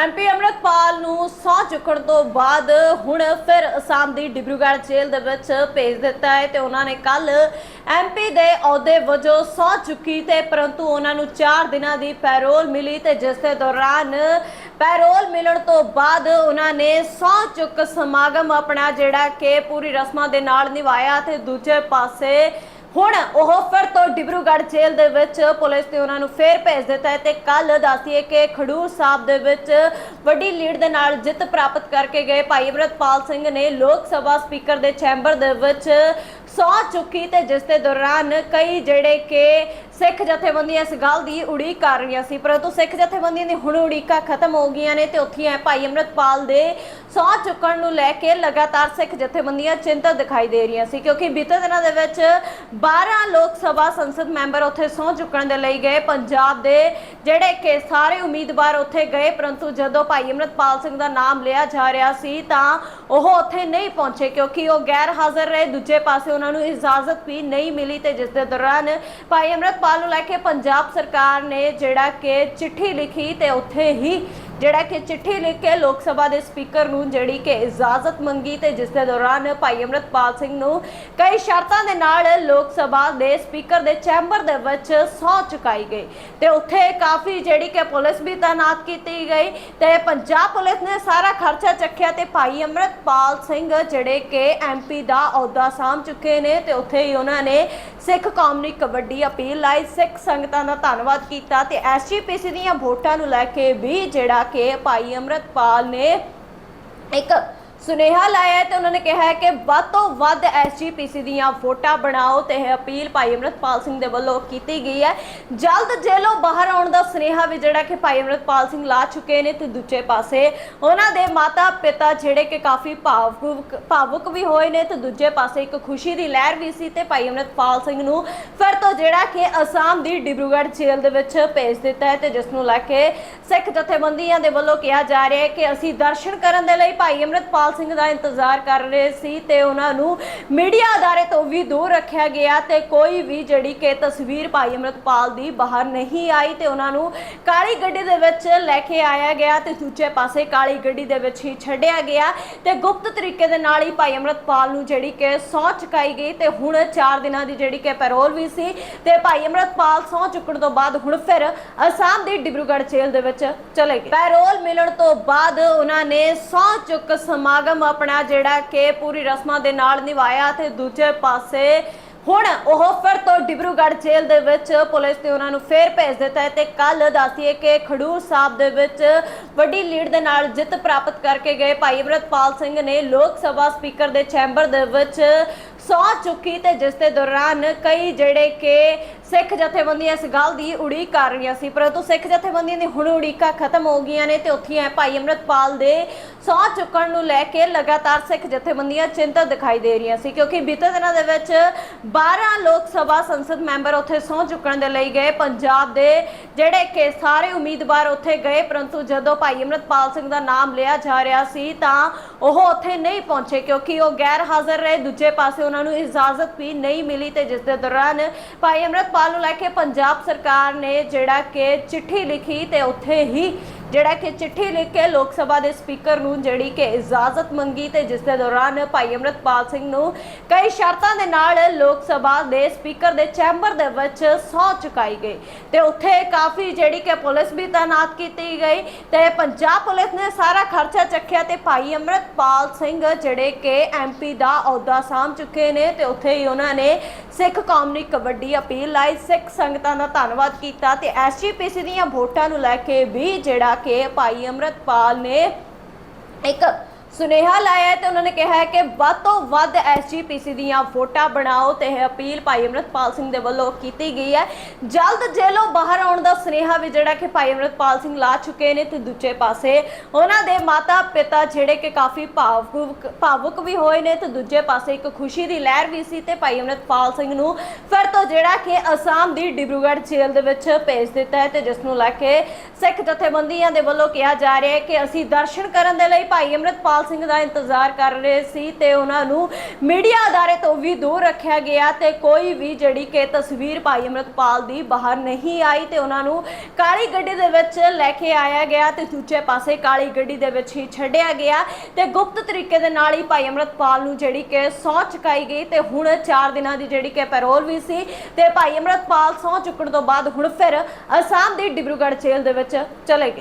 MP Amritpal ਨੂੰ ਸਹੁੰ ਚੁੱਕਣ ਤੋਂ ਬਾਅਦ ਹੁਣ ਫਿਰ ਅਸਾਮ ਦੀ ਡਿਬਰੂਗੜ੍ਹ ਜੇਲ੍ਹ ਦੇ ਵਿੱਚ ਭੇਜ ਦਿੱਤਾ ਹੈ ਤੇ ਉਹਨਾਂ ਨੇ ਕੱਲ ਐਮਪੀ ਦੇ ਅਹੁਦੇ ਵਜੋਂ ਸਹੁੰ ਚੁੱਕੀ ਤੇ ਪਰੰਤੂ ਉਹਨਾਂ ਨੂੰ 4 ਦਿਨਾਂ ਦੀ ਪੈਰੋਲ ਮਿਲੀ ਤੇ ਜਿਸ ਦੇ ਦੌਰਾਨ ਪੈਰੋਲ ਮਿਲਣ ਤੋਂ ਬਾਅਦ ਉਹਨਾਂ ਨੇ ਸਹੁੰ ਚੁੱਕ ਸਮਾਗਮ ਆਪਣਾ ਜਿਹੜਾ ਕਿ ਪੂਰੀ ਰਸਮਾਂ ਦੇ ਨਾਲ ਨਿਭਾਇਆ ਤੇ ਦੂਜੇ ਪਾਸੇ ਹੁਣ ਉਹ ਫਿਰ ਤੋਂ ਡਿਬਰੂਗੜ੍ਹ ਜੇਲ੍ਹ ਦੇ ਵਿੱਚ ਪੁਲਿਸ ਨੇ ਉਹਨਾਂ ਨੂੰ ਫੇਰ ਭੇਜ ਦਿੱਤਾ ਹੈ ਤੇ ਕੱਲ ਦੱਸੀਏ ਕਿ ਖਡੂਰ ਸਾਹਿਬ ਦੇ ਵਿੱਚ ਵੱਡੀ ਲੀਡ ਦੇ ਨਾਲ ਜਿੱਤ ਪ੍ਰਾਪਤ ਕਰਕੇ ਗਏ। ਭਾਈ ਅਮਰਤਪਾਲ ਸਿੰਘ ਨੇ ਲੋਕ ਸਭਾ ਸਪੀਕਰ ਦੇ ਚੈਂਬਰ ਦੇ ਵਿੱਚ ਸਹੁੰ ਚੁੱਕੀ ਤੇ ਜਿਸ ਦੇ ਦੌਰਾਨ ਕਈ ਜਿਹੜੇ ਕਿ ਸਿੱਖ ਜਥੇਬੰਦੀਆਂ ਇਸ ਗੱਲ ਦੀ ਉਡੀਕ ਕਰ ਰਹੀਆਂ ਸੀ, ਪਰੰਤੂ ਸਿੱਖ ਜਥੇਬੰਦੀਆਂ ਦੀ ਹੁਣ ਉਡੀਕਾਂ ਖਤਮ ਹੋ ਗਈਆਂ ਨੇ ਤੇ ਉੱਥੇ ਹੈ ਭਾਈ ਅਮਰਤਪਾਲ ਦੇ ਸਹੁੰ ਚੁੱਕਣ ਨੂੰ ਲੈ ਕੇ ਲਗਾਤਾਰ ਸਿੱਖ ਜਥੇਬੰਦੀਆਂ ਚਿੰਤਤ ਦਿਖਾਈ ਦੇ ਰਹੀਆਂ ਸੀ, ਕਿਉਂਕਿ ਬੀਤੇ ਦਿਨਾਂ ਦੇ ਵਿੱਚ 12 ਲੋਕ ਸਭਾ ਸੰਸਦ ਮੈਂਬਰ ਉੱਥੇ ਸਹੁੰ ਚੁੱਕਣ ਦੇ ਲਈ ਗਏ। ਪੰਜਾਬ ਦੇ ਜਿਹੜੇ ਕਿ ਸਾਰੇ ਉਮੀਦਵਾਰ ਉੱਥੇ ਗਏ, ਪਰੰਤੂ ਜਦੋਂ ਭਾਈ ਅਮਰਤਪਾਲ ਸਿੰਘ ਦਾ ਨਾਮ ਲਿਆ ਜਾ ਰਿਹਾ ਸੀ, ਤਾਂ ਉਹ ਉੱਥੇ ਨਹੀਂ ਪਹੁੰਚੇ ਕਿਉਂਕਿ ਉਹ ਗੈਰ ਹਾਜ਼ਰ ਰਹੇ। ਦੂਜੇ ਪਾਸੇ ਉਹਨਾਂ ਨੂੰ ਇਜਾਜ਼ਤ ਵੀ ਨਹੀਂ ਮਿਲੀ ਤੇ ਜਿਸ ਦੇ ਦੌਰਾਨ ਭਾਈ ਅਮਰਤਪਾਲ ਨੂੰ ਲੈ ਕੇ ਪੰਜਾਬ ਸਰਕਾਰ ਨੇ ਜਿਹੜਾ ਕਿ ਚਿੱਠੀ ਲਿਖੀ ਤੇ ਉੱਥੇ ਹੀ ਜਿਹੜਾ ਕਿ ਚਿੱਠੀ ਲਿਖ ਕੇ ਲੋਕ ਸਭਾ ਦੇ ਸਪੀਕਰ ਨੂੰ ਜਿਹੜੀ ਕਿ ਇਜਾਜ਼ਤ ਮੰਗੀ ਤੇ ਜਿਸ ਦੇ ਦੌਰਾਨ ਭਾਈ ਅਮਰਤਪਾਲ ਸਿੰਘ ਨੂੰ ਕਈ ਸ਼ਰਤਾਂ ਦੇ ਨਾਲ ਲੋਕ ਸਭਾ ਦੇ ਸਪੀਕਰ ਦੇ ਚੈਂਬਰ ਦੇ ਵਿੱਚ ਸਹੁੰ ਚੁਕਾਈ ਗਈ। ਤੇ ਉੱਥੇ ਕਾਫੀ ਜਿਹੜੀ ਕਿ ਪੁਲਿਸ ਵੀ ਤਾਇਨਾਤ ਕੀਤੀ ਗਈ ਤੇ ਪੰਜਾਬ ਪੁਲਿਸ ਨੇ ਸਾਰਾ ਖਰਚਾ ਚੱਕਿਆ ਤੇ ਭਾਈ ਅਮਰਤਪਾਲ ਸਿੰਘ ਜਿਹੜੇ ਕਿ ਐਮਪੀ ਦਾ ਅਹੁਦਾ ਸਾਂਭ ਚੁੱਕੇ ਨੇ ਤੇ ਉੱਥੇ ਹੀ ਉਹਨਾਂ ਨੇ ਸਿੱਖ ਕੌਮ ਨੂੰ ਕਬੱਡੀ ਅਪੀਲ ਲਾਈ। ਸਿੱਖ ਸੰਗਤਾਂ ਦਾ ਧੰਨਵਾਦ ਕੀਤਾ ਤੇ ਐਸਜੀਪੀਸੀ ਦੀਆਂ ਵੋਟਾਂ ਨੂੰ ਲੈ ਕੇ ਵੀ ਜਿਹੜਾ ਕੇ ਭਾਈ ਅਮਰਤਪਾਲ ਨੇ ਇੱਕ ਸੁਨੇਹਾ ਲਾਇਆ ਤੇ ਉਹਨਾਂ ਨੇ ਕਿਹਾ ਹੈ ਕਿ ਵੱਧ ਤੋਂ ਵੱਧ ਐਸਜੀਪੀਸੀ ਦੀਆਂ ਵੋਟਾਂ ਬਣਾਓ ਤੇ ਇਹ ਅਪੀਲ ਭਾਈ ਅਮਰਤਪਾਲ ਸਿੰਘ ਦੇ ਵੱਲੋਂ ਕੀਤੀ ਗਈ ਹੈ। ਜਲਦ ਜੇਲੋਂ ਬਾਹਰ ਆਉਣ ਦਾ ਸੁਨੇਹਾ ਵੀ ਜਿਹੜਾ ਕਿ ਭਾਈ ਅਮਰਤਪਾਲ ਸਿੰਘ ਲਾ ਚੁੱਕੇ ਨੇ ਤੇ ਦੂਜੇ ਪਾਸੇ ਉਹਨਾਂ ਦੇ ਮਾਤਾ ਪਿਤਾ ਜਿਹੜੇ ਕਿ ਕਾਫੀ ਭਾਵੁਕ ਭਾਵੁਕ ਵੀ ਹੋਏ ਨੇ ਤੇ ਦੂਜੇ ਪਾਸੇ ਇੱਕ ਖੁਸ਼ੀ ਦੀ ਲਹਿਰ ਵੀ ਸੀ ਤੇ ਭਾਈ ਅਮਰਤਪਾਲ ਸਿੰਘ ਨੂੰ ਫਿਰ ਤੋਂ ਜਿਹੜਾ ਕਿ ਅਸਾਮ ਦੀ ਡਿਬਰੂਗੜ੍ਹ ਜੇਲ੍ਹ ਦੇ ਵਿੱਚ ਭੇਜ ਦਿੱਤਾ ਹੈ ਤੇ ਜਿਸ ਨੂੰ ਲੈ ਕੇ ਸਿੱਖ ਜਥੇਬੰਦੀਆਂ ਦੇ ਵੱਲੋਂ ਕਿਹਾ ਜਾ ਰਿਹਾ ਹੈ ਕਿ ਅਸੀਂ ਦਰਸ਼ਨ ਕਰਨ ਦੇ ਲਈ ਭਾਈ ਅਮਰਤਪਾਲ ਸਿੰਘ ਦਾ ਇੰਤਜ਼ਾਰ ਕਰ ਰਹੇ ਸੀ ਤੇ ਉਹਨਾਂ ਨੂੰ ਮੀਡੀਆ ਅਦਾਰੇ ਤੋਂ ਵੀ ਦੂਰ ਰੱਖਿਆ ਗਿਆ ਤੇ ਕੋਈ ਵੀ ਜਿਹੜੀ ਕਿ ਤਸਵੀਰ ਭਾਈ ਅਮਰਤਪਾਲ ਦੀ ਬਾਹਰ ਨਹੀਂ ਆਈ ਤੇ ਉਹਨਾਂ ਨੂੰ ਕਾਲੀ ਗੱਡੀ ਦੇ ਵਿੱਚ ਲੈ ਕੇ ਆਇਆ ਗਿਆ ਤੇ ਦੂਜੇ ਪਾਸੇ ਕਾਲੀ ਗੱਡੀ ਦੇ ਵਿੱਚ ਹੀ ਛੱਡਿਆ ਗਿਆ ਤੇ ਗੁਪਤ ਤਰੀਕੇ ਦੇ ਨਾਲ ਹੀ ਭਾਈ ਅਮਰਤਪਾਲ ਨੂੰ ਜਿਹੜੀ ਕਿ ਸਹੁੰ ਚੁਕਾਈ ਗਈ ਤੇ ਹੁਣ 4 ਦਿਨਾਂ ਦੀ ਜਿਹੜੀ ਕਿ ਪੈਰੋਲ ਵੀ ਸੀ ਤੇ ਭਾਈ ਅਮਰਤਪਾਲ ਸਹੁੰ ਚੁੱਕਣ ਤੋਂ ਬਾਅਦ ਹੁਣ ਫਿਰ ਅਸਾਮ ਦੀ ਡਿਬਰੂਗੜ੍ਹ ਜੇਲ੍ਹ ਦੇ ਵਿੱਚ ਚਲੇ ਗਏ। ਪੈਰੋਲ ਮਿਲਣ ਤੋਂ ਬਾਅਦ ਉਹਨਾਂ ਨੇ ਸਹੁੰ ਚੁੱਕ ਸਮਾਗਮ ਆਪਣਾ ਜਿਹੜਾ ਕਿ ਪੂਰੀ ਰਸਮਾਂ ਦੇ ਨਾਲ ਨਿਭਾਇਆ ਤੇ ਦੂਜੇ ਪਾਸੇ ਹੁਣ ਉਹ ਫਿਰ ਤੋਂ ਡਿਬਰੂਗੜ੍ਹ ਜੇਲ੍ਹ ਦੇ ਵਿੱਚ ਪੁਲਿਸ ਨੇ ਉਹਨਾਂ ਨੂੰ ਫੇਰ ਭੇਜ ਦਿੱਤਾ ਹੈ ਤੇ ਕੱਲ ਦੱਸੀਏ ਕਿ ਖਡੂਰ ਸਾਹਿਬ ਦੇ ਵਿੱਚ ਵੱਡੀ ਲੀਡ ਦੇ ਨਾਲ ਜਿੱਤ ਪ੍ਰਾਪਤ ਕਰਕੇ ਗਏ ਭਾਈ ਅਮਰਤਪਾਲ ਸਿੰਘ ਨੇ ਲੋਕ ਸਭਾ ਸਪੀਕਰ ਦੇ ਚੈਂਬਰ ਦੇ ਵਿੱਚ ਸਹੁੰ ਚੁੱਕੀ ਤੇ ਜਿਸ ਦੇ ਦੌਰਾਨ ਕਈ ਜਿਹੜੇ ਕਿ ਸਿੱਖ ਜਥੇਬੰਦੀਆਂ ਇਸ ਗੱਲ ਦੀ ਉਡੀਕ ਕਰ ਰਹੀਆਂ ਸੀ, ਪਰੰਤੂ ਸਿੱਖ ਜਥੇਬੰਦੀਆਂ ਦੀ ਹੁਣ ਉਡੀਕਾਂ ਖਤਮ ਹੋ ਗਈਆਂ ਨੇ ਤੇ ਉੱਥੇ ਹੈ ਭਾਈ ਅਮਰਤਪਾਲ ਦੇ ਸਹੁੰ ਚੁੱਕਣ ਨੂੰ ਲੈ ਕੇ ਲਗਾਤਾਰ ਸਿੱਖ ਜਥੇਬੰਦੀਆਂ ਚਿੰਤਤ ਦਿਖਾਈ ਦੇ ਰਹੀਆਂ ਸੀ, ਕਿਉਂਕਿ ਬੀਤੇ ਦਿਨਾਂ ਦੇ ਵਿੱਚ 12 ਲੋਕ ਸਭਾ ਸੰਸਦ ਮੈਂਬਰ ਉੱਥੇ ਸਹੁੰ ਚੁੱਕਣ ਦੇ ਲਈ ਗਏ। ਪੰਜਾਬ ਦੇ ਜਿਹੜੇ ਕਿ ਸਾਰੇ ਉਮੀਦਵਾਰ ਉੱਥੇ ਗਏ, ਪਰੰਤੂ ਜਦੋਂ ਭਾਈ ਅਮਰਤਪਾਲ ਸਿੰਘ ਦਾ ਨਾਮ ਲਿਆ ਜਾ ਰਿਹਾ ਸੀ, ਤਾਂ ਉਹ ਉੱਥੇ ਨਹੀਂ ਪਹੁੰਚੇ, ਕਿਉਂਕਿ ਉਹ ਗੈਰ ਹਾਜ਼ਰ ਰਹੇ। ਦੂਜੇ ਪਾਸੇ ਉਹਨਾਂ ਨੂੰ ਇਜਾਜ਼ਤ ਵੀ ਨਹੀਂ ਮਿਲੀ ਤੇ ਜਿਸ ਦੇ ਦੌਰਾਨ ਭਾਈ ਅਮਰਤਪਾਲ ਨੂੰ ਲੈ ਕੇ ਪੰਜਾਬ ਸਰਕਾਰ ਨੇ ਜਿਹੜਾ ਕਿ ਚਿੱਠੀ ਲਿਖੀ ਤੇ ਉੱਥੇ ਹੀ ਜਿਹੜਾ ਕਿ ਚਿੱਠੀ ਲਿਖ ਕੇ ਲੋਕ ਸਭਾ ਦੇ ਸਪੀਕਰ ਨੂੰ ਜਿਹੜੀ ਕਿ ਇਜਾਜ਼ਤ ਮੰਗੀ ਤੇ ਜਿਸ ਦੇ ਦੌਰਾਨ ਭਾਈ ਅਮਰਤਪਾਲ ਸਿੰਘ ਨੂੰ ਕਈ ਸ਼ਰਤਾਂ ਦੇ ਨਾਲ ਲੋਕ ਸਭਾ ਦੇ ਸਪੀਕਰ ਦੇ ਚੈਂਬਰ ਦੇ ਵਿੱਚ ਸਹੁੰ ਚੁਕਾਈ ਗਈ। ਤੇ ਉੱਥੇ ਕਾਫੀ ਜਿਹੜੀ ਕਿ ਪੁਲਿਸ ਵੀ ਤਾਇਨਾਤ ਕੀਤੀ ਗਈ ਤੇ ਪੰਜਾਬ ਪੁਲਿਸ ਨੇ ਸਾਰਾ ਖਰਚਾ ਚੱਕਿਆ ਤੇ ਭਾਈ ਅਮਰਤਪਾਲ ਸਿੰਘ ਜਿਹੜੇ ਕਿ ਐਮਪੀ ਦਾ ਅਹੁਦਾ ਸਾਂਭ ਚੁੱਕੇ ਨੇ ਤੇ ਉੱਥੇ ਹੀ ਉਹਨਾਂ ਨੇ ਸਿੱਖ ਕੌਮ ਨੂੰ ਕਬੱਡੀ ਅਪੀਲ ਲਾਈ। ਸਿੱਖ ਸੰਗਤਾਂ ਦਾ ਧੰਨਵਾਦ ਕੀਤਾ ਤੇ ਐਸਜੀਪੀਸੀ ਦੀਆਂ ਵੋਟਾਂ ਨੂੰ ਲੈ ਕੇ ਵੀ ਜਿਹੜਾ ਕੇ ਭਾਈ ਅਮਰਤਪਾਲ ਨੇ ਇੱਕ ਸੁਨੇਹਾ ਲਾਇਆ ਤੇ ਉਹਨਾਂ ਨੇ ਕਿਹਾ ਹੈ ਕਿ ਵੱਧ ਤੋਂ ਵੱਧ ਐਸਜੀਪੀਸੀ ਦੀਆਂ ਵੋਟਾਂ ਬਣਾਓ ਤੇ ਇਹ ਅਪੀਲ ਭਾਈ ਅਮਰਤਪਾਲ ਸਿੰਘ ਦੇ ਵੱਲੋਂ ਕੀਤੀ ਗਈ ਹੈ। ਜਲਦ ਜੇਲੋਂ ਬਾਹਰ ਆਉਣ ਦਾ ਸੁਨੇਹਾ ਵੀ ਜਿਹੜਾ ਕਿ ਭਾਈ ਅਮਰਤਪਾਲ ਸਿੰਘ ਲਾ ਚੁੱਕੇ ਨੇ ਤੇ ਦੂਜੇ ਪਾਸੇ ਉਹਨਾਂ ਦੇ ਮਾਤਾ ਪਿਤਾ ਜਿਹੜੇ ਕਿ ਕਾਫੀ ਭਾਵੁਕ ਭਾਵੁਕ ਵੀ ਹੋਏ ਨੇ ਤੇ ਦੂਜੇ ਪਾਸੇ ਇੱਕ ਖੁਸ਼ੀ ਦੀ ਲਹਿਰ ਵੀ ਸੀ ਤੇ ਭਾਈ ਅਮਰਤਪਾਲ ਸਿੰਘ ਨੂੰ ਫਿਰ ਤੋਂ ਜਿਹੜਾ ਕਿ ਅਸਾਮ ਦੀ ਡਿਬਰੂਗੜ੍ਹ ਜੇਲ੍ਹ ਦੇ ਵਿੱਚ ਭੇਜ ਦਿੱਤਾ ਹੈ ਤੇ ਜਿਸ ਨੂੰ ਲੈ ਕੇ ਸਿੱਖ ਜਥੇਬੰਦੀਆਂ ਦੇ ਵੱਲੋਂ ਕਿਹਾ ਜਾ ਰਿਹਾ ਹੈ ਕਿ ਅਸੀਂ ਦਰਸ਼ਨ ਕਰਨ ਦੇ ਲਈ ਭਾਈ ਅਮਰਤਪਾਲ ਅਮਰਤਪਾਲ ਸਿੰਘ ਦਾ ਇੰਤਜ਼ਾਰ ਕਰ ਰਹੇ ਸੀ ਤੇ ਉਹਨਾਂ ਨੂੰ ਮੀਡੀਆ ਅਦਾਰੇ ਤੋਂ ਵੀ ਦੂਰ ਰੱਖਿਆ ਗਿਆ ਤੇ ਕੋਈ ਵੀ ਜਿਹੜੀ ਕਿ ਤਸਵੀਰ ਭਾਈ ਅਮਰਤਪਾਲ ਦੀ ਬਾਹਰ ਨਹੀਂ ਆਈ ਤੇ ਉਹਨਾਂ ਨੂੰ ਕਾਲੀ ਗੱਡੀ ਦੇ ਵਿੱਚ ਲੈ ਕੇ ਆਇਆ ਗਿਆ ਤੇ ਦੂਜੇ ਪਾਸੇ ਕਾਲੀ ਗੱਡੀ ਦੇ ਵਿੱਚ ਹੀ ਛੱਡਿਆ ਗਿਆ ਤੇ ਗੁਪਤ ਤਰੀਕੇ ਦੇ ਨਾਲ ਹੀ ਭਾਈ ਅਮਰਤਪਾਲ ਨੂੰ ਜਿਹੜੀ ਕਿ ਸਹੁੰ ਚੁਕਾਈ ਗਈ ਤੇ ਹੁਣ 4 ਦਿਨਾਂ ਦੀ ਜਿਹੜੀ ਕਿ ਪੈਰੋਲ ਵੀ ਸੀ ਤੇ ਭਾਈ ਅਮਰਤਪਾਲ ਸਹੁੰ ਚੁੱਕਣ ਤੋਂ ਬਾਅਦ ਹੁਣ ਫਿਰ ਅਸਾਮ ਦੀ ਡਿਬਰੂਗੜ੍ਹ ਜੇਲ੍ਹ ਦੇ ਵਿੱਚ ਚਲੇ ਗਏ।